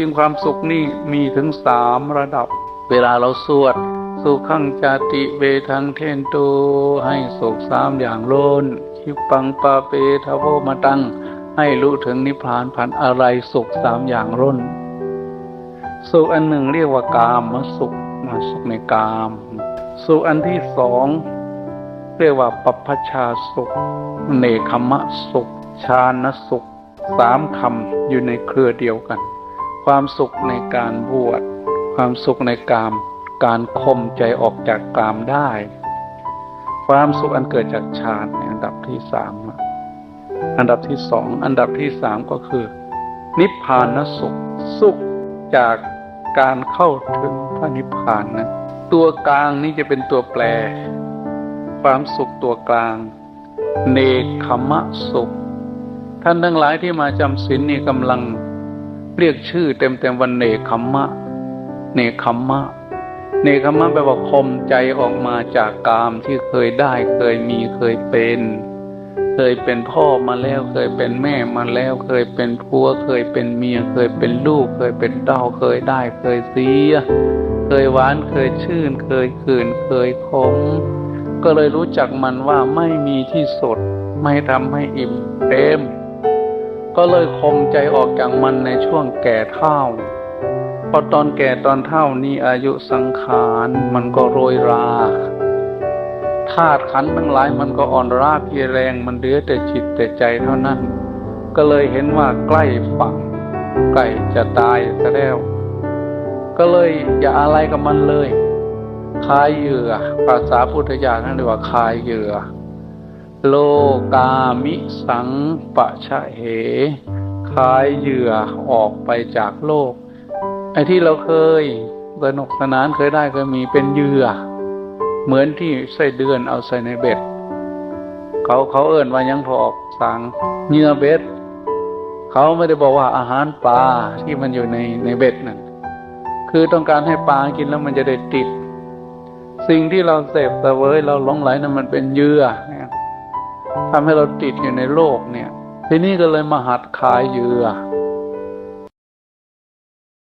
จริงความสุขนี่มีถึงสามระดับ เวลาเราสวด สุขังจาติเวทังเทนโตให้สุขสามอย่างโลนคิปังปาเปทโวมาตัง ให้รู้ถึงนิพพานผ่านอะไรสุขสามอย่างร่น สุขอันหนึ่งเรียกว่ากามมสุขมาสุขในกาม สุขอันที่สองเรียกว่าปัพพชาสุข เนคขมะสุข ชานสุขสามคำอยู่ในเครือเดียวกัน ความสุขในการบวช ความสุขในกามการข่มใจออกจากกามได้ ความสุขอันเกิดจากฌานในอันดับที่สามอะอันดับที่สองอันดับที่สามก็คือ นิพพานสุขสุขจากการเข้าถึงพระนิพพานนะตัวกลางนี้จะเป็นตัวแปร ความสุขตัวกลาง เนคขมะสุข ท่านทั้งหลายที่มาจำศีลนี่กำลัง เรียกชื่อเต็มๆวันเนคขมมะ เนคขมมะ เนคขมมะแปลว่าคมใจออกมาจากกามที่เคยได้เคยมีเคยเป็น เคยเป็นพ่อมาแล้วเคยเป็นแม่มาแล้ว เคยเป็นผัว เคยเป็นเมีย เคยเป็นลูก เคยเป็นเต้าเคยได้เคยเสีย เคยหวานเคยชื่น เคยขืนเคยขมก็เลยรู้จักมันว่าไม่มีที่สุดไม่ทำให้อิ่มเต็ม ก็เลยคมใจออกจากมันในช่วงแก่เฒ่าพอตอนแก่ตอนเฒ่านี้อายุสังขารมันก็โรยราธาตุขันธ์ทั้งหลายมันก็อ่อนราเพียแรงมันเหลือแต่จิตแต่ใจเท่านั้น ก็เลยเห็นว่าใกล้ฝั่งใกล้จะตายซะแล้ว ก็เลยอย่าอะไรกับมันเลยคายเหยื่อภาษาพุทธญาณนั่นเรียกว่าคายเหยื่อ โลกามิสังปะชะเหคายเหยื่อออกไปจากโลก ไอ้ที่เราเคยสนุกสนานเคยได้เคยมีเป็นเหยื่อ เหมือนที่ใส่เดือนเอาใส่ในเบ็ด เขาเขาเอิ่นว่ายังพอออกสังเหยื่อเบ็ด เขาไม่ได้บอกว่าอาหารปลาที่มันอยู่ในในเบ็ดนั่นคือต้องการให้ปลากินแล้วมันจะได้ติด สิ่งที่เราเสพเสวยเราหลงไหลนั้นมันเป็นเหยื่อ ทำให้เราติดอยู่ในโลกเนี่ย ทีนี้ก็เลยมาหัดขายเหยื่อ